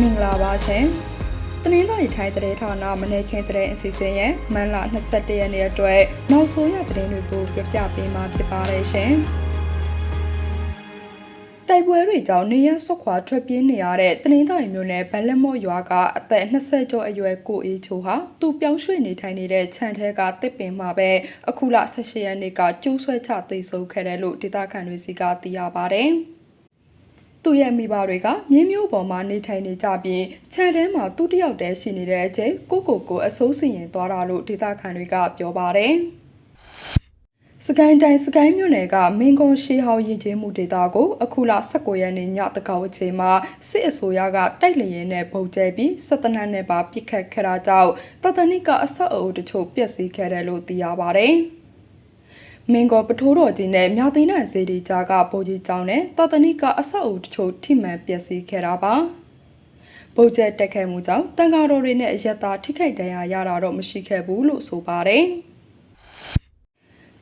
မင်္ဂလာပါရှင်။တနင်္လာရီထိုင်းတဲ့ဌာနမနေ့ခင်တဲ့အစီအစဉ်ရဲ့မန်လ22ရက်နေ့အတွက်နောက်ဆုံးရသတင်းတွေကိုပြပြပေးမှာဖြစ်ပါတယ်ရှင်။တိုက်ပွဲတွေကြောင့်နေရဆွခွာထွက်ပြေးနေရတဲ့တနင်္သာရီမြို့နယ်ဗန်လက်မော့ရွာကအသက်20ကျော်အရွယ်ကိုအေးချိုဟာသူပြောင်းရွှေ့နေထိုင်နေတဲ့ခြံထဲကတစ်ပင်မှာပဲအခုလ18ရက်နေ့ကကျိုးဆွဲချသိမ်းဆုံးခဲ့တယ်လို့ဒေသခံတွေစီကသိရပါဗျ။ သူ့ရဲ့မိဘတွေကမြင်းမျိုးပေါ်မှာနေထိုင်နေကြပြီးခြံထဲမှာသူ့တယောက်တည်းရှိနေတဲ့အချိန်ကိုကိုကိုအစိုးစီရင်သွားတာလို့ဒေသခံတွေကပြောပါတယ်။စကိုင်းတိုင်းစကိုင်းမြို့နယ်ကမင်းကုန်းရှေးဟောင်းရင်ကျေးမှုဒေသကိုအခုလ19ရက်နေ့ညတကောင်အချိန်မှာစစ်အစိုးရကတိုက်လျင်နဲ့ပုံကျဲပြီးစစ်တနတ်နဲ့ပါပစ်ခတ်ခဲ့တာကြောင့်တတနိကအဆောက်အအုပ်တချို့ပျက်စီးခဲ့တယ်လို့သိရပါတယ်။ မင်းကောပထိုးတော်ကြီးနဲ့မြသိန်းနိုင်စေဒီကြားကဗိုလ်ကြီးကျောင်းနဲ့တတနိကအဆောက်အဦတချို့ထိမှန်ပျက်စီးခဲ့တာပါ။ဗိုလ်ကျက်တက်ခဲမှုကြောင့်တန်ဃာတော်တွေနဲ့အရက်သားထိခိုက်ဒဏ်ရာရတာတော့မရှိခဲ့ဘူးလို့ဆိုပါတယ်။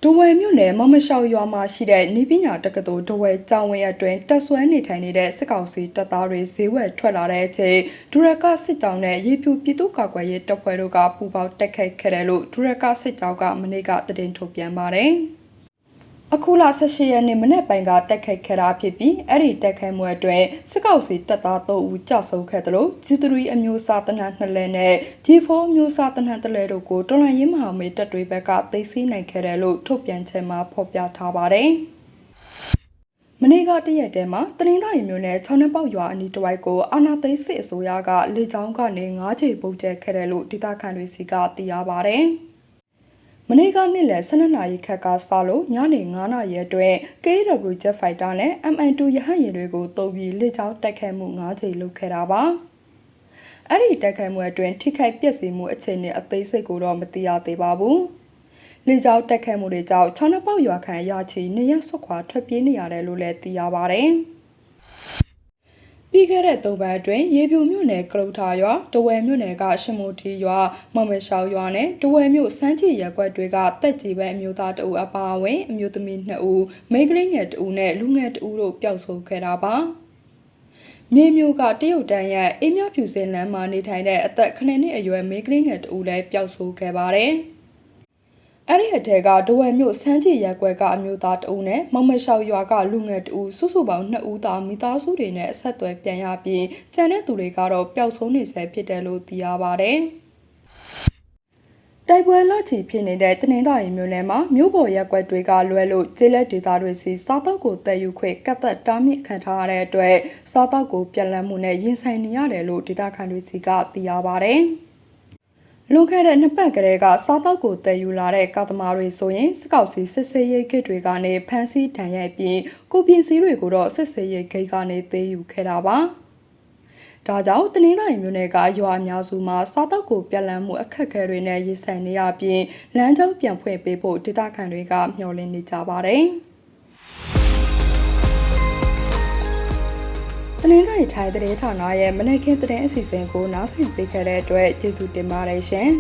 ဒဝယ်မြို့နယ်မမရှောက်ရွာမှာရှိတဲ့နေပညာတက္ကသိုလ်ဒဝယ်ကျောင်းဝင်းအတွင်းတက်ဆွဲနေထိုင်နေတဲ့စစ်ကောင်စီတပ်သားတွေဈေးဝယ်ထွက်လာတဲ့အချိန်ဒူရကစစ်ကြောင်းနဲ့ရေပြူပြည်သူ့ကာကွယ်ရေးတပ်ဖွဲ့တို့ကပူးပေါင်းတက်ခတ်ခဲ့တယ်လို့ဒူရကစစ်ကြောင်းကမနေ့ကသတင်းထုတ်ပြန်ပါတယ်။ အခုလ18ရက်နေ့မနေ့ပိုင်းကတက်ခိုက်ခဲ့တာဖြစ်ပြီးအဲ့ဒီတက်ခိုက်မှုအတွင်းစစ်ကောက်စီတပ်သား3ဦးကြောက်ဆုံးခဲ့တယ်လို့ G3 အမျိုးအစားတနတ်နှစ်လဲနဲ့ G4 အမျိုးအစားတနတ်တလဲတို့ကိုတော်လှန်ရေးမဟာမိတ်တပ်တွေဘက်ကသိမ်းဆည်းနိုင်ခဲ့တယ်လို့ထုတ်ပြန်ချက်မှာဖော်ပြထားပါတယ်။မနေ့ကတရက်တည်းမှာတနင်္သာရီမြို့နယ်6နှစ်ပေါက်ရွာအနီးတစ်ဝိုက်ကိုအာနာသိန်းစစ်အစိုးရကလေကြောင်းကနေ9ချိန်ပုံကျဲခဲ့တယ်လို့ဒေသခံတွေစီကသိရပါတယ်။ မနေ့ကနေ့လယ်12နာရီခက်ကစလို့ညနေ9နာရီအတွင်း KW Jet Fighter နဲ့ MI2 ရဟတ်ယာဉ်တွေကိုတုံးပြီးလေကြောင်းတိုက်ခိုက်မှု9ချိန်လုပ်ခဲ့တာပါ။အဲ့ဒီတိုက်ခိုက်မှုအတွင်းထိခိုက်ပျက်စီးမှုအခြေအနေအသေးစိတ်ကိုတော့မသိရသေးပါဘူး။လေကြောင်းတိုက်ခိုက်မှုတွေကြောင့်6နှစ်ပေါက်ရွာခံရချီနေရဆွခွာထွက်ပြေးနေရတယ်လို့လည်းသိရပါဗျ။ ပြီးခဲ့တဲ့သုံးပတ်အတွင်းရေပြူမြို့နယ်ကလုထာရွာတဝယ်မြို့နယ်ကရှမိုတီရွာမမရှောက်ရွာနဲ့တဝယ်မြို့စမ်းချီရက်ကွက်တွေကတက်ကြီးပဲအမျိုးသားတအူအပါအဝင်အမျိုးသမီး2ဦးမိန်းကလေးငယ်2ဦးနဲ့လူငယ်2ဦးတို့ပျောက်ဆုံးခဲ့တာပါမြေမျိုးကတရုတ်တန်းရဲ့အင်းမြဖြူစင်လမ်းမှာနေထိုင်တဲ့အသက်9နှစ်အရွယ်မိန်းကလေးငယ်2ဦးလည်းပျောက်ဆုံးခဲ့ပါတယ်။ အဲ့ဒီအထက်ကဒဝယ်မြို့စမ်းချီရက်ကွက်ကအမျိုးသားတဦးနဲ့မမရှောက်ရွာကလူငယ်တဦးစုစုပေါင်း2ဦးသာမိသားစုတွေနဲ့အဆက်အသွယ်ပြန်ရပြီးကျန်တဲ့သူတွေကတော့ပျောက်ဆုံးနေဆဲဖြစ်တယ်လို့သိရပါဗျ။တိုက်ပွဲလချီဖြစ်နေတဲ့တနင်္သာရီမြို့နယ်မှာမြို့ပေါ်ရက်ကွက်တွေကလွဲလို့ကျေးလက်ဒေသတွေစီစားတောက်ကိုတည်ယူခွင့်ကတ်သက်တားမြစ်ခံထားရတဲ့အတွက်စားတောက်ကိုပြက်လက်မှုနဲ့ရင်ဆိုင်နေရတယ်လို့ဒေသခံတွေစီကသိရပါဗျ။ လွန်ခဲ့တဲ့နှစ်ပတ်ကလေးကစားတောက်ကိုတည်ယူလာတဲ့ကာသမားတွေဆိုရင်စကောက်စီစစ်စေးရိတ်ဂိတ်တွေကနေဖမ်းဆီးတန်ရိုက်ပြီးကိုပစ္စည်းတွေကိုတော့စစ်စေးရိတ်ဂိတ်ကနေသေးယူခဲ့တာပါ။ဒါကြောင့်တနင်္လာရီမြို့နယ်ကရွာအများစုမှာစားတောက်ကိုပြက်လန်းမှုအခက်အခဲတွေနဲ့ရင်ဆိုင်နေရပြီးလမ်းကြောင်းပြန်ဖွင့်ပေးဖို့ဒေသခံတွေကမျှော်လင့်နေကြပါတယ်။ တနင်္လာရီထိုင်တဲ့ဌာနရဲ့မနေ့ကသတင်းအစီအစဉ်ကိုနားဆင်ပေးခဲ့တဲ့အတွက်ကျေးဇူးတင်ပါတယ်ရှင်။